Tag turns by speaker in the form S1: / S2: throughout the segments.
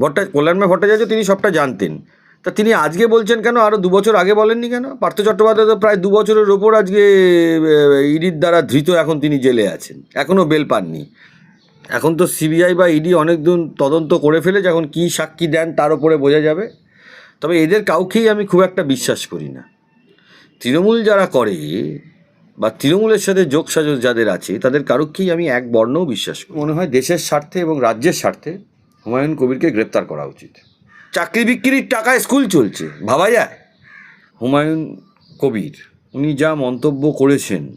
S1: ভট্টাচার্য
S2: কল্যাণময় ভট্টাচার্য তিনি সবটা জানতেন। তা তিনি আজকে বলছেন কেন? আরও দু বছর আগে বলেননি কেন? পার্থ চট্টোপাধ্যায় তো প্রায় দু বছরের ওপর আজকে ইডির দ্বারা ধৃত এখন তিনি জেলে আছেন। এখনও বেল পাননি। এখন তো সিবিআই বা ইডি অনেক দিন তদন্ত করে ফেলেছে এখন কী সাক্ষী দেন তার উপরে বোঝা যাবে। তবে এদের কাউকেই আমি খুব একটা বিশ্বাস করি না। তৃণমূল যারা করে বা তৃণমূলের সাথে যোগসাজশ যাদের আছে তাদের কারোকেই আমি এক বর্ণও বিশ্বাস করি মনে হয় দেশের স্বার্থে এবং রাজ্যের স্বার্থে হুমায়ুন কবিরকে গ্রেপ্তার করা উচিত। চাকরি বিক্রির টাকায় স্কুল চলছে ভাবা যায়? হুমায়ুন কবির উনি যা মন্তব্য করেছেন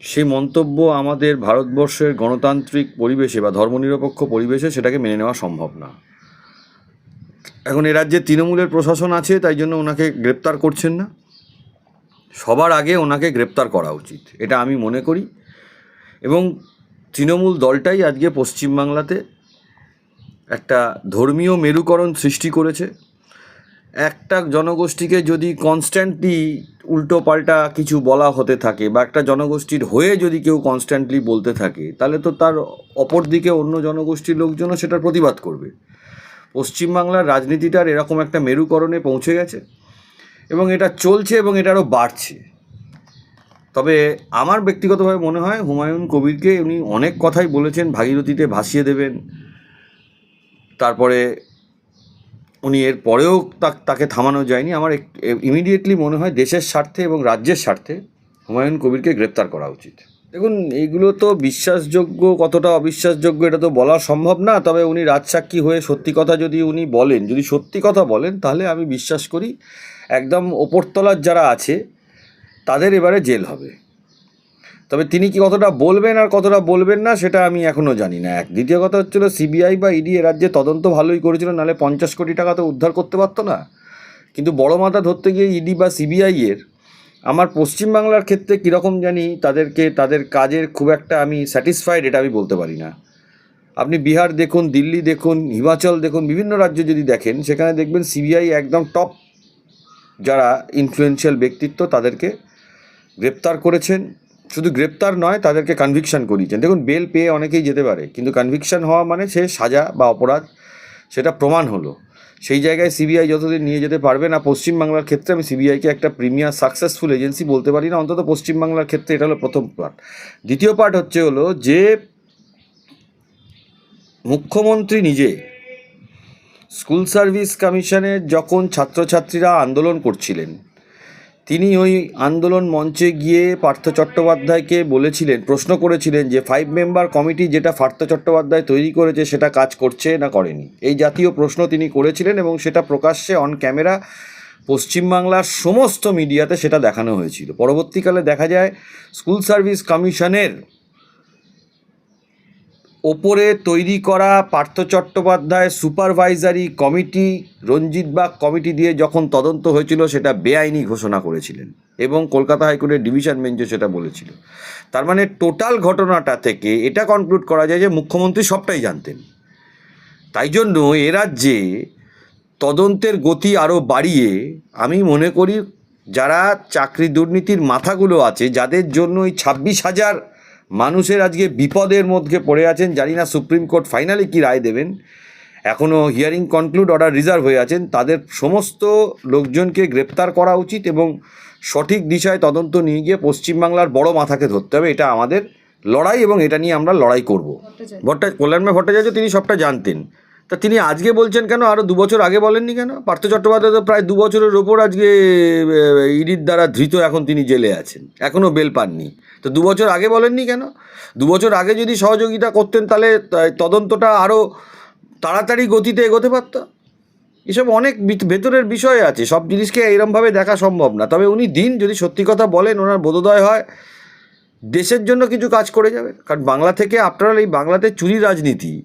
S2: সেই মন্তব্য আমাদের ভারতবর্ষের গণতান্ত্রিক পরিবেশে বা ধর্মনিরপেক্ষ পরিবেশে সেটাকে মেনে নেওয়া সম্ভব না। এখন এ রাজ্যে তৃণমূলের প্রশাসন আছে তাই জন্য ওনাকে গ্রেপ্তার করছেন না। সবার আগে ওনাকে গ্রেপ্তার করা উচিত এটা আমি মনে করি। এবং তৃণমূল দলটাই আজকে পশ্চিমবাংলাতে একটা ধর্মীয় মেরুকরণ সৃষ্টি করেছে। একটা জনগোষ্ঠীকে যদি কনস্ট্যান্টলি উল্টো পাল্টা কিছু বলা হতে থাকে বা একটা জনগোষ্ঠীর হয়ে যদি কেউ কনস্ট্যান্টলি বলতে থাকে, তাহলে তো তার অপর দিকে অন্য জনগোষ্ঠীর লোকজনও সেটার প্রতিবাদ করবে। পশ্চিমবাংলার রাজনীতিটার এরকম একটা মেরুকরণে পৌঁছে গেছে এবং এটা চলছে এবং এটা আরও বাড়ছে। তবে আমার ব্যক্তিগতভাবে মনে হয় হুমায়ুন কবিরকে উনি অনেক কথাই বলেছেন ভাগীরথীতে ভাসিয়ে দেবেন তারপরে উনি এর পরেও তাকে থামানো যায়নি। আমার ইমিডিয়েটলি মনে হয় দেশের স্বার্থে এবং রাজ্যের স্বার্থে হুমায়ুন কবিরকে গ্রেপ্তার করা উচিত। দেখুন, এইগুলো তো বিশ্বাসযোগ্য, কতটা অবিশ্বাসযোগ্য এটা তো বলা সম্ভব না। তবে উনি রাজসাক্ষী হয়ে সত্যি কথা যদি উনি বলেন, যদি সত্যি কথা বলেন, তাহলে আমি বিশ্বাস করি একদম ওপরতলার যারা আছে, তাদের এবারে জেল হবে। তবে তিনি কি কতটা বলবেন আর কতটা বলবেন না, সেটা আমি এখনও জানি না। এক, দ্বিতীয় কথা হচ্ছিল সিবিআই বা ইডি রাজ্যে তদন্ত ভালোই করেছিল, নাহলে পঞ্চাশ কোটি টাকা তো উদ্ধার করতে পারতো না। কিন্তু বড় মাথা ধরতে গিয়ে ইডি বা সিবিআইয়ের আমার পশ্চিমবাংলার ক্ষেত্রে কীরকম জানি তাদেরকে, তাদের কাজের খুব একটা আমি স্যাটিসফাইড, এটা আমি বলতে পারি না। আপনি বিহার দেখুন, দিল্লি দেখুন, হিমাচল দেখুন, বিভিন্ন রাজ্য যদি দেখেন, সেখানে দেখবেন সিবিআই একদম টপ যারা ইনফ্লুয়েন্সিয়াল ব্যক্তিত্ব তাদেরকে গ্রেপ্তার করেছেন। শুধু গ্রেপ্তার নয়, তাদেরকে কনভিকশন করিয়েছেন। দেখুন বেল পেয়ে অনেকেই যেতে পারে, কিন্তু কনভিকশন হওয়া মানে সে সাজা বা অপরাধ, সেটা প্রমাণ হলো। সেই জায়গায় সিবিআই যতদিন নিয়ে যেতে পারবে না, পশ্চিমবাংলার ক্ষেত্রে আমি সিবিআইকে একটা প্রিমিয়ার সাকসেসফুল এজেন্সি বলতে পারি না, অন্তত পশ্চিমবাংলার ক্ষেত্রে এটা হলো প্রথম পার্ট দ্বিতীয় পার্ট হচ্ছে হলো যে, মুখ্যমন্ত্রী নিজে স্কুল সার্ভিস কমিশনের যখন ছাত্রছাত্রীরা আন্দোলন করছিলেন তিনি ওই আন্দোলন মঞ্চে গিয়ে পার্থ চট্টোপাধ্যায়কে বলেছিলেন, প্রশ্ন করেছিলেন যে, ফাইভ মেম্বার কমিটি যেটা পার্থ চট্টোপাধ্যায় তৈরি করেছে সেটা কাজ করছে না করেনি? এই জাতীয় প্রশ্ন তিনি করেছিলেন এবং সেটা প্রকাশ্যে অন ক্যামেরা পশ্চিমবাংলার সমস্ত মিডিয়াতে সেটা দেখানো হয়েছিল। পরবর্তীকালে দেখা যায়, স্কুল সার্ভিস কমিশনের ওপরে তৈরি করা Partha Chattopadhyay supervisory committee, Ranjit Bag committee দিয়ে যখন তদন্ত হয়েছিল, সেটা বেআইনি ঘোষণা করেছিলেন এবং কলকাতা হাইকোর্টের ডিভিশন বেঞ্চে সেটা বলেছিল। তার মানে টোটাল ঘটনাটা থেকে এটা কনক্লুড করা যায় যে মুখ্যমন্ত্রী সবটাই জানতেন। তাই জন্য এ রাজ্যে তদন্তের গতি আরও বাড়িয়ে আমি মনে করি যারা চাকরি দুর্নীতির মাথাগুলো আছে, যাদের জন্য ওই ছাব্বিশ হাজার মানুষের আজকে বিপদের মধ্যে পড়ে আছেন, জানি না সুপ্রিম কোর্ট ফাইনালি কী রায় দেবেন। এখনও হিয়ারিং কনক্লুড অর্ডার রিজার্ভ হয়ে আছেন। তাদের সমস্ত লোকজনকে গ্রেপ্তার করা উচিত এবং সঠিক দিশায় তদন্ত নিয়ে গিয়ে পশ্চিমবাংলার বড় মাথাকে ধরতে হবে। এটা আমাদের লড়াই এবং এটা নিয়ে আমরা লড়াই করব। ভট্টা কল্যাণময় ভট্টাচার্য তিনি সবটা জানতেন। তা তিনি আজকে বলছেন কেন? আরও দু বছর আগে বলেননি কেন? পার্থ চট্টোপাধ্যায় তো প্রায় দু বছরের ওপর আজকে ইডির দ্বারা ধৃত এখন তিনি জেলে আছেন। এখনও বেল পাননি। তো দু বছর আগে বলেননি কেন? দু বছর আগে যদি সহযোগিতা করতেন তাহলে তদন্তটা আরও তাড়াতাড়ি গতিতে এগোতে পারত। এসব অনেক ভিত- ভেতরের বিষয় আছে, সব জিনিসকে এরমভাবে দেখা সম্ভব না। তবে উনি দিন যদি সত্যি কথা বলেন, ওনার বোধোদয় হয় দেশের জন্য কিছু কাজ করে যাবে। কারণ বাংলা থেকে আপনার এই বাংলাতে চুরি রাজনীতি,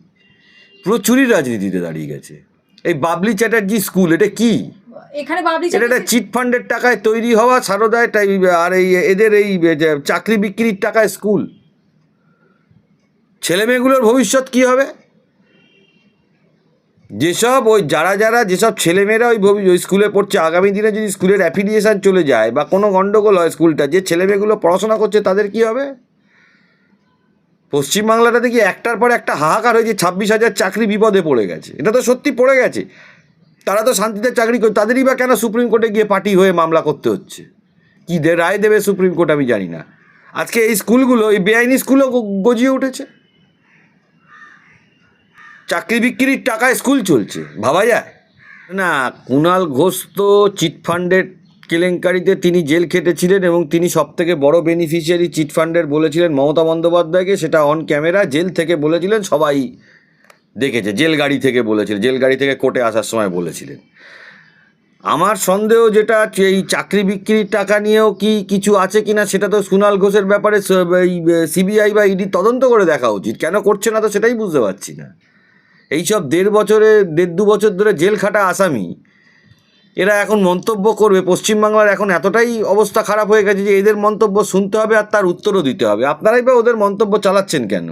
S2: পুরো চুরি রাজনীতিতে দাঁড়িয়ে গেছে। এই বাবলি চ্যাটার্জি স্কুল, এটা কি?
S1: এখানে বাবলি
S2: এটা একটা চিট ফান্ডের টাকায় তৈরি হওয়া সারদায় টাই আর এই এদের এই চাকরি বিক্রির টাকায় স্কুল। ছেলেমেয়েগুলোর ভবিষ্যৎ কি হবে? যেসব ওই যারা যারা যেসব ছেলেমেয়েরা ওই ভবি ওই স্কুলে পড়ছে আগামী দিনে যদি স্কুলের অ্যাফিলিয়েশন চলে যায় বা কোনো গণ্ডগোল হয় স্কুলটা যে ছেলেমেয়েগুলো পড়াশোনা করছে তাদের কি হবে? পশ্চিমবাংলাটা দেখি একটার পর একটা হাহাকার হয়েছে ছাব্বিশ হাজার চাকরি বিপদে পড়ে গেছে। এটা তো সত্যি পড়ে গেছে। তারা তো শান্তিতে চাকরি করে, তাদেরই বা কেন সুপ্রিম কোর্টে গিয়ে পার্টি হয়ে মামলা করতে হচ্ছে? কী রায় দেবে সুপ্রিম কোর্ট আমি জানি না। আজকে এই স্কুলগুলো, এই বেআইনি স্কুলও গজিয়ে উঠেছে। চাকরি বিক্রির টাকায় স্কুল চলছে, ভাবা যায়? না কুণাল ঘোষ তো চিটফান্ডের কেলেঙ্কারিতে তিনি জেল খেটেছিলেন এবং তিনি সব থেকে বড় বেনিফিশিয়ারি চিটফান্ডের বলেছিলেন মমতা বন্দ্যোপাধ্যায়কে, সেটা অন ক্যামেরা জেল থেকে বলেছিলেন, সবাই দেখেছে জেল গাড়ি থেকে বলেছিলেন জেল গাড়ি থেকে কোর্টে আসার সময় বলেছিলেন। আমার সন্দেহ যেটা এই চাকরি বিক্রির টাকা নিয়েও কি কিছু আছে কিনা, সেটা তো সুনাল ঘোষের ব্যাপারে সিবিআই বা ইডি তদন্ত করে দেখা উচিত। কেন করছে না তো সেটাই বুঝতে পারছি না। এইসব দেড় বছরে, দেড় দু বছর ধরে জেল খাটা আসামি, এরা এখন মন্তব্য করবে। পশ্চিমবাংলার এখন এতটাই অবস্থা খারাপ হয়ে গেছে যে এদের মন্তব্য শুনতে হবে আর তার উত্তরও দিতে হবে। আপনারাই বা ওদের মন্তব্য চালাচ্ছেন কেন?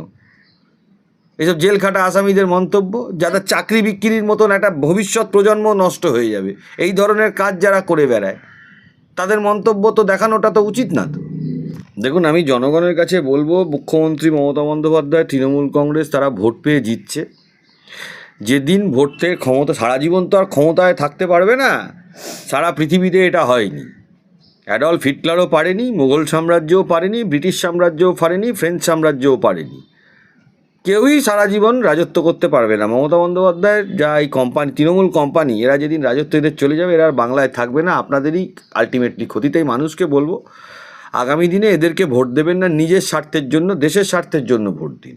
S2: এসব জেল খাটা আসামিদের মন্তব্য, যাদের চাকরি বিক্রির মতন একটা ভবিষ্যৎ প্রজন্ম নষ্ট হয়ে যাবে। এই ধরনের কাজ যারা করে বেড়ায়, তাদের মন্তব্য তো দেখানোটা তো উচিত না তো। দেখুন, আমি জনগণের কাছে বলব, মুখ্যমন্ত্রী মমতা বন্দ্যোপাধ্যায়, তৃণমূল কংগ্রেস, তারা ভোট পেয়ে জিতছে। যেদিন ভোট থেকে ক্ষমতা, সারা জীবন তো আর ক্ষমতায় থাকতে পারবে না। সারা পৃথিবীতে এটা হয়নি। অ্যাডলফ হিটলারও পারেনি, মুঘল সাম্রাজ্যও পারেনি, ব্রিটিশ সাম্রাজ্যও পারেনি, ফ্রেঞ্চ সাম্রাজ্যও পারেনি। কেউই সারা জীবন রাজত্ব করতে পারবে না। মমতা বন্দ্যোপাধ্যায়ের যা এই কোম্পানি তৃণমূল কোম্পানি এরা যেদিন রাজত্ব এদের চলে যাবে, এরা আর বাংলায় থাকবে না। আপনাদেরই আলটিমেটলি ক্ষতিটাই মানুষকে বলব, আগামী দিনে এদেরকে ভোট দেবেন না, নিজের স্বার্থের জন্য, দেশের স্বার্থের জন্য ভোট দিন।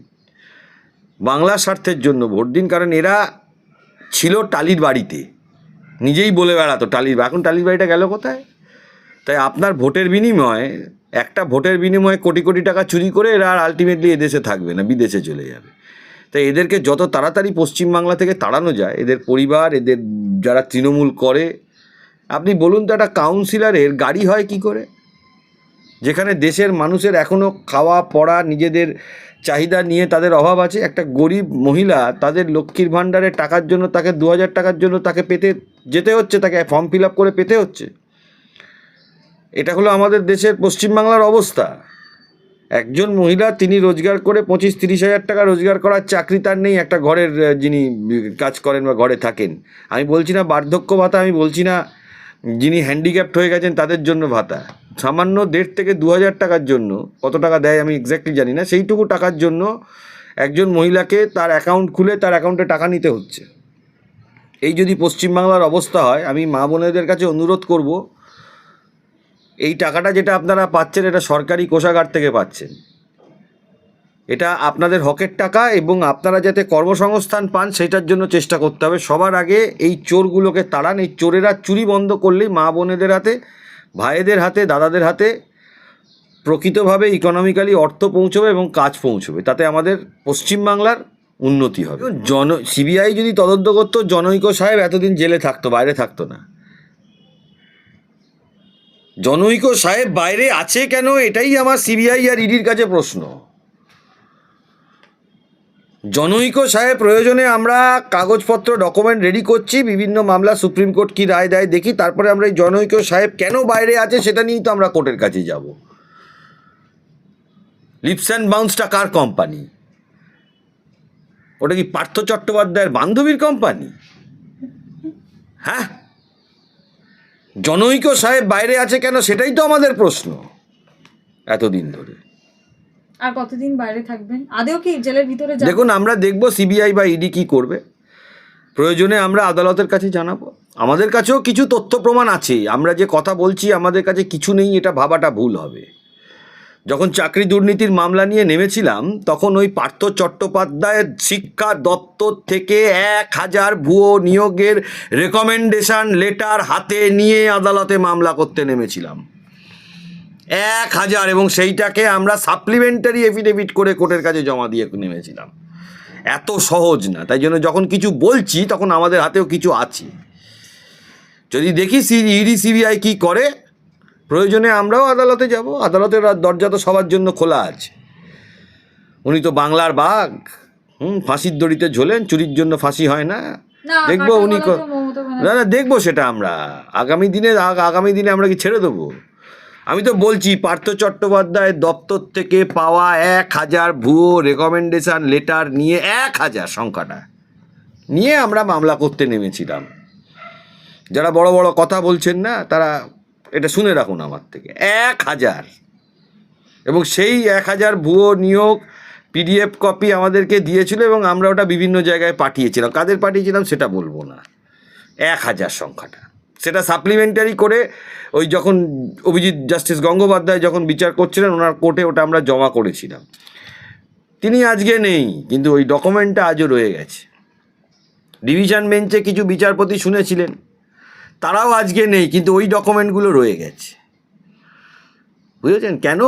S2: বাংলার স্বার্থের জন্য ভোট দিন, কারণ এরা ছিল টালির বাড়িতে। নিজেই বলে বেড়াতো টালির এখন টালির বাড়িটা গেল কোথায়? তাই আপনার ভোটের বিনিময়ে একটা ভোটের বিনিময়ে কোটি কোটি টাকা চুরি করে এরা আর আলটিমেটলি এদেশে থাকবে না, বিদেশে চলে যাবে। তাই এদেরকে যত তাড়াতাড়ি পশ্চিমবাংলা থেকে তাড়ানো যায়, এদের পরিবার, এদের যারা তৃণমূল করে, আপনি বলুন তো একটা কাউন্সিলরের গাড়ি হয় কি করে? যেখানে দেশের মানুষের এখনও খাওয়া, পড়া, নিজেদের চাহিদা নিয়ে তাদের অভাব আছে, একটা গরিব মহিলা তাদের লক্ষ্মীর ভাণ্ডারের টাকার জন্য তাকে দু হাজার টাকার জন্য তাকে পেতে যেতে হচ্ছে, তাকে ফর্ম ফিল করে পেতে হচ্ছে। এটা হলো আমাদের দেশের পশ্চিমবাংলার অবস্থা। একজন মহিলা, তিনি রোজগার করে পঁচিশ তিরিশ হাজার টাকা রোজগার করার চাকরি তার নেই, একটা ঘরের যিনি কাজ করেন বা ঘরে থাকেন। আমি বলছি না বার্ধক্য ভাতা, আমি বলছি না যিনি হ্যান্ডিক্যাপ্ট হয়ে গেছেন তাদের জন্য ভাতা। সামান্য দেড় থেকে দু হাজার টাকার জন্য, কত টাকা দেয় আমি এক্স্যাক্টলি জানি না, সেইটুকু টাকার জন্য একজন মহিলাকে তার অ্যাকাউন্ট খুলে তার অ্যাকাউন্টে টাকা নিতে হচ্ছে। এই যদি পশ্চিমবাংলার অবস্থা হয়, আমি মা বোনেদের কাছে অনুরোধ করব এই টাকাটা যেটা আপনারা পাচ্ছেন, এটা সরকারি কোষাগার থেকে পাচ্ছেন। এটা আপনাদের হকের টাকা এবং আপনারা যাতে কর্মসংস্থান পান, সেটার জন্য চেষ্টা করতে হবে। সবার আগে এই চোরগুলোকে তাড়ান। এই চোরেরা চুরি বন্ধ করলেই মা বোনেদের হাতে, ভাইদের হাতে, দাদাদের হাতে প্রকৃতভাবে ইকোনমিক্যালি অর্থ পৌঁছবে এবং কাজ পৌঁছবে। তাতে আমাদের পশ্চিমবাংলার উন্নতি হবে। জন সিবিআই যদি তদন্ত করতো, জনৈক সাহেব এতদিন জেলে থাকতো, বাইরে থাকতো না। জনৈক সাহেব বাইরে আছে কেন? এটাই আমার সিবিআই আর ইডির কাছে প্রশ্ন। জনৈক সাহেব প্রয়োজনে আমরা কাগজপত্র, ডকুমেন্ট রেডি করছি, বিভিন্ন মামলা সুপ্রিম কোর্ট কি রায় দেয় দেখি, তারপরে আমরা এই জনৈক সাহেব কেন বাইরে আছে সেটা নিয়েই তো আমরা কোর্টের কাছে যাব। লিপস অ্যান্ড বাউন্সটা কার কোম্পানি? ওটা কি পার্থ চট্টোপাধ্যায়ের বান্ধবীর কোম্পানি? হ্যাঁ? জনৈক সাহেব বাইরে আছে কেন? সেটাই তো আমাদের প্রশ্ন। এতদিন ধরে।
S1: আর কতদিন বাইরে থাকবেন? আদেও কি জেলের ভিতরে
S2: দেখুন আমরা দেখব সিবিআই বা ইডি কি করবে। প্রয়োজনে আমরা আদালতের কাছে জানাব। আমাদের কাছেও কিছু তথ্য প্রমাণ আছে। আমরা যে কথা বলছি আমাদের কাছে কিছু নেই এটা ভাবাটা ভুল হবে। যখন চাকরি দুর্নীতির মামলা নিয়ে নেমেছিলাম, তখন ওই পার্থ চট্টোপাধ্যায়ের শিক্ষা দপ্তর থেকে এক হাজার ভুয়ো নিয়োগের রেকমেন্ডেশন লেটার হাতে নিয়ে আদালতে মামলা করতে নেমেছিলাম। এক হাজার এবং সেইটাকে আমরা সাপ্লিমেন্টারি এফিডেভিট করে কোর্টের কাছে জমা দিয়ে নেমেছিলাম। এত সহজ না, তাই জন্য যখন কিছু বলছি, তখন আমাদের হাতেও কিছু আছে। যদি দেখি সি ইডি, সিবিআই কী করে প্রয়োজনে আমরাও আদালতে যাব। আদালতের দরজা তো সবার জন্য খোলা আছে। উনি তো বাংলার বাঘ। হুম ফাঁসির দড়িতে ঝোলেন চুরির জন্য ফাঁসি হয় না। দেখব উনি না না দেখব সেটা আমরা। আগামী দিনে আগামী দিনে আমরা কি ছেড়ে দেবো? আমি তো বলছি পার্থ চট্টোপাধ্যায়ের দপ্তর থেকে পাওয়া এক হাজার ভুয়ো রেকমেন্ডেশন লেটার নিয়ে এক হাজার সংখ্যাটা নিয়ে আমরা মামলা করতে নেমেছিলাম। যারা বড় বড় কথা বলছেন না তারা এটা শুনে রাখুন আমার থেকে। এক হাজার। এবং সেই এক হাজার ভুয়ো নিয়োগ পিডিএফ কপি আমাদেরকে দিয়েছিল এবং আমরা ওটা বিভিন্ন জায়গায় পাঠিয়েছিলাম। কাদের পাঠিয়েছিলাম সেটা বলব না। এক হাজার সংখ্যাটা। সেটা সাপ্লিমেন্টারি করে ওই যখন অভিজিৎ জাস্টিস গঙ্গোপাধ্যায় যখন বিচার করছিলেন, ওনার কোর্টে ওটা আমরা জমা করেছিলাম। তিনি আজকে নেই, কিন্তু ওই ডকুমেন্টটা আজও রয়ে গেছে। ডিভিশন বেঞ্চে কিছু বিচারপতি শুনেছিলেন। তারাও আজকে নেই, কিন্তু ওই ডকুমেন্টগুলো রয়ে গেছে। বুঝেছেন? কেন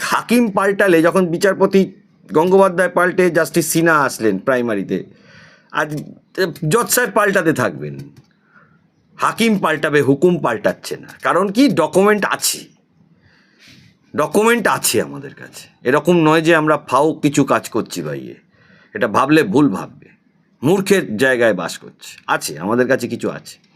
S2: হাকিম পাল্টালে, যখন বিচারপতি গঙ্গোপাধ্যায় পাল্টে জাস্টিস সিনহা আসলেন প্রাইমারিতে, আজ জজ সাহেব পাল্টাতে থাকবেন। হাকিম পাল্টাবে, হুকুম পাল্টাচ্ছে না। কারণ কি? ডকুমেন্ট আছে। ডকুমেন্ট আছে আমাদের কাছে। এরকম নয় যে আমরা ফাও কিছু কাজ করছি ভাইয়ে। এটা ভাবলে ভুল ভাববে। মূর্খের জায়গায় বাস করছে। আছে, আমাদের কাছে কিছু আছে।